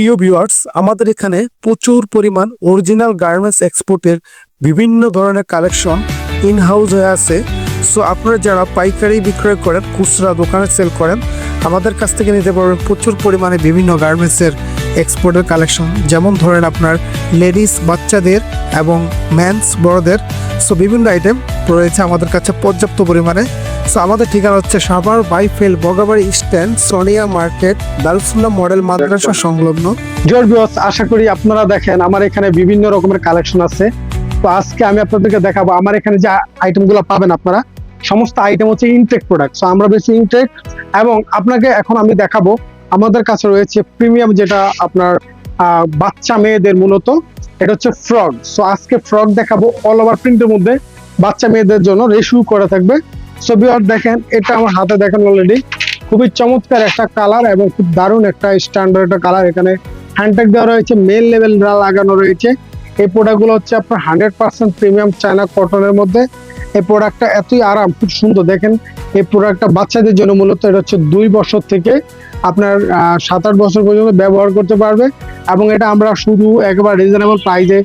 প্রিয় ভিউয়ার্স আমাদের এখানে প্রচুর পরিমাণ অরিজিনাল গার্মেন্টস এক্সপোর্টের বিভিন্ন ধরনের কালেকশন ইন হাউস হয়ে আছে। সো আপনারা যারা পাইকারি বিক্রয় করেন, খুচরা দোকানে সেল করেন, আমাদের কাছ থেকে নিতে পারবেন প্রচুর পরিমাণে বিভিন্ন গার্মেন্টসের এক্সপোর্টের কালেকশন যেমন ধরেন আপনার লেডিস বাচ্চাদের এবং ম্যানস বড়দের। সো বিভিন্ন আইটেম রয়েছে আমাদের কাছে পর্যাপ্ত পরিমাণে। সো আমাদের ঠিকানা হচ্ছে সাভার বাইফেল বগাবাড়ি স্ট্যান্ড, সোনিয়া মার্কেট, দারুসুল্লাহ মডেল মাদ্রাসা সংলগ্ন। জোর বিয়স আশা করি আপনারা দেখেন, আমার এখানে বিভিন্ন রকমের কালেকশন আছে। তো আজকে আমি আপনাদেরকে দেখাবো, আমার এখানে যে আইটেমগুলো পাবেন আপনারা, সমস্ত আইটেম হচ্ছে ইনটেক প্রোডাক্ট সো আমরা বেশি ইনটেক এবং আপনাকে এখন আমি দেখাবো আমাদের কাছে রয়েছে প্রিমিয়াম যেটা আপনার বাচ্চা মেয়েদের মূলত। এটা হচ্ছে ফ্রক সো আজকে ফ্রক দেখাবো অল ওভার প্রিন্টের মধ্যে। বাচ্চা মেয়েদের জন্য রেশু করা থাকবে। সো বিয়ার দেখেন, এটা আমার হাতে দেখেন অলরেডি খুবই চমৎকার একটা কালার এবং খুব দারুণ একটা স্ট্যান্ডার্ড একটা কালার এখানে হ্যান্ডটেক দেওয়া রয়েছে মেল লেভেল লাগানো রয়েছে। এই প্রোডাক্টগুলো হচ্ছে আপনার হান্ড্রেড পার্সেন্ট প্রিমিয়াম চায়না কটনের মধ্যে। এই প্রোডাক্টটা এতই আরাম খুব সুন্দর। দেখেন এই প্রোডাক্টটা বাচ্চাদের জন্য মূলত এটা হচ্ছে দুই বছর থেকে আপনার সাত আট বছর পর্যন্ত ব্যবহার করতে পারবে এবং এটা আমরা শুধু একবার রিজনেবল প্রাইসে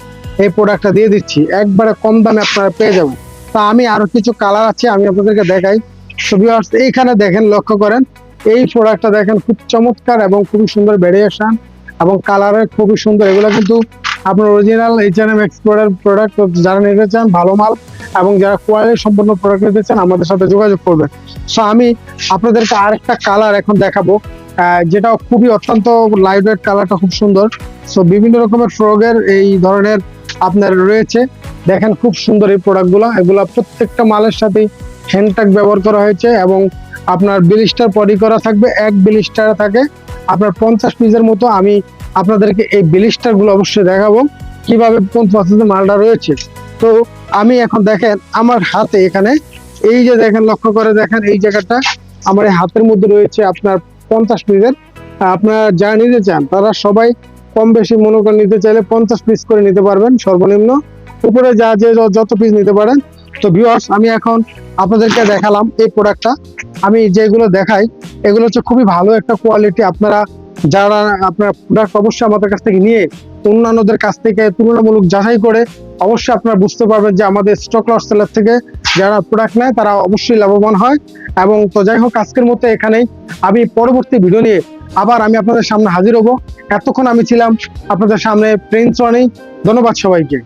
এই প্রোডাক্টটা দিয়ে দিচ্ছি। একবারে কম দামে আপনারা পেয়ে যাবেন। তা আমি আরও কিছু কালার আছে আমি আপনাদেরকে দেখাই। viewers, এইখানে দেখেন লক্ষ্য করেন এই প্রোডাক্টটা দেখেন খুব চমৎকার এবং খুবই সুন্দর ভেরিয়েশন এবং কালারের খুবই সুন্দর। এগুলো কিন্তু আপনার অরিজিনাল এইচ এন এম এক্সপোর্টের প্রোডাক্ট যারা নিতে চান, ভালো মাল, এবং যারা কোয়ালিটি সম্পন্ন প্রোডাক্ট নিতে চান, আমাদের সাথে যোগাযোগ করবেন। সো আমি আপনাদেরকে আরেকটা কালার এখন দেখাবো যেটা খুবই অত্যন্ত লাইট ওয়েট কালারটা খুব সুন্দর। সো বিভিন্ন রকমের ফ্রগের এই ধরনের আপনার রয়েছে। দেখেন খুব সুন্দর এই প্রোডাক্টগুলো এগুলো প্রত্যেকটা মালের সাথে হ্যান্ডট্যাগ ব্যবহার করা হয়েছে, এবং আপনার বিলিস্টার পরি করা থাকবে, এক বিলিস্টার থাকে। আপনার পঞ্চাশ পিসের মতো আমি আপনাদেরকে এই বিলিস্টারগুলো অবশ্যই দেখাবো। কীভাবে কোন পছন্দের মালটা রয়েছে। তো আমি এখন দেখেন আমার হাতে এখানে, এই যে দেখেন, লক্ষ্য করে দেখেন, এই জায়গাটা আমার এই হাতের মধ্যে রয়েছে আপনার পঞ্চাশ পিসের আপনারা যা নিতে চান, তারা সবাই কম বেশি মনে করে নিতে চাইলে পঞ্চাশ পিস করে নিতে পারবেন সর্বনিম্ন। উপরে যে য- যত পিস নিতে পারেন তো ভিউয়ার্স আমি এখন আপনাদেরকে দেখালাম এই প্রোডাক্টটা আমি যেগুলো দেখাই, এগুলো হচ্ছে খুবই ভালো একটা কোয়ালিটি আপনারা যারা আপনার প্রোডাক্ট অবশ্যই আমাদের কাছ থেকে নিয়ে, অন্যান্যদের কাছ থেকে তুলনামূলক যাচাই করে, অবশ্যই আপনারা বুঝতে পারবেন যে আমাদের স্টক লস সেলার থেকে যারা প্রোডাক্ট নেয়, তারা অবশ্যই লাভবান হয়। এবং তো যাই হোক, আজকের মতো এখানেই। আমি পরবর্তী ভিডিও নিয়ে আবার আমি আপনাদের সামনে হাজির হব। এতক্ষণ আমি ছিলাম আপনাদের সামনে প্রিন্স রনি ধন্যবাদ সবাইকে।